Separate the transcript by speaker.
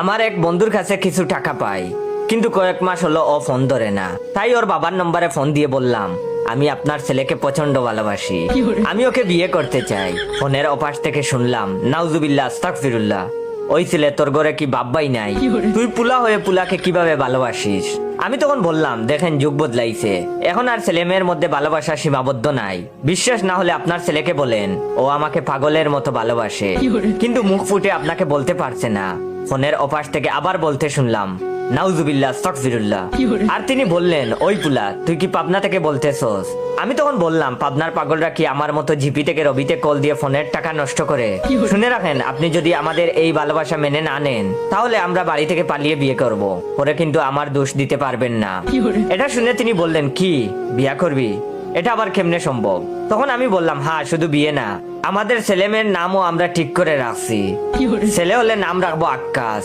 Speaker 1: আমার এক বন্ধুর কাছে কিছু টাকা পাই কিন্তু কয়েক মাস হলো ও ফোন ধরে না। তাই ওর বাবার নম্বরে ফোন দিয়ে বললাম আমি আপনার ছেলেকে প্রচণ্ড ভালোবাসি। আমি ওকে বিয়ে করতে চাই। ফোনের অপাশ থেকে শুনলাম নাউজুবিল্লাহ আস্তাগফিরুল্লাহ ওই ছেলে তোর ঘরে কি বাব্বাই নাই? তুই পুলা হয়ে পুলাকে কীভাবে ভালোবাসিস? আমি তখন বললাম দেখেন যুগ বদলাইছে। এখন আর ছেলে মেয়ের মধ্যে ভালোবাসা সীমাবদ্ধ নাই। বিশ্বাস না হলে আপনার ছেলেকে বলেন ও আমাকে পাগলের মতো ভালোবাসে। কিন্তু মুখ ফুটে আপনাকে বলতে পারছে না। ফোনের অপাশ থেকে আবার বলতে শুনলাম নাউজুবিল্লাহ আস্তাগফিরুল্লাহ আর তিনি বললেন ওই পুলা তুই কি পাবনা থেকে বলতেছস? আমি তখন বললাম পাবনার পাগলরা কি আমার মতো জিপি থেকে রবিতে কল দিয়ে ফোনের টাকা নষ্ট করে? শুনে রাখেন আপনি যদি আমাদের এই ভালোবাসা মেনে না নেন তাহলে আমরা বাড়ি থেকে পালিয়ে বিয়ে করব। পরে কিন্তু আমার দোষ দিতে পারবেন না। এটা শুনে তিনি বললেন কি বিয়া করবি? এটা আবার কেমনে সম্ভব? তখন আমি বললাম হ্যাঁ শুধু বিয়ে না। আমাদের ছেলেমেয়ের নামও আমরা ঠিক করে রাখছি। ছেলে হলে নাম রাখব আক্কাস।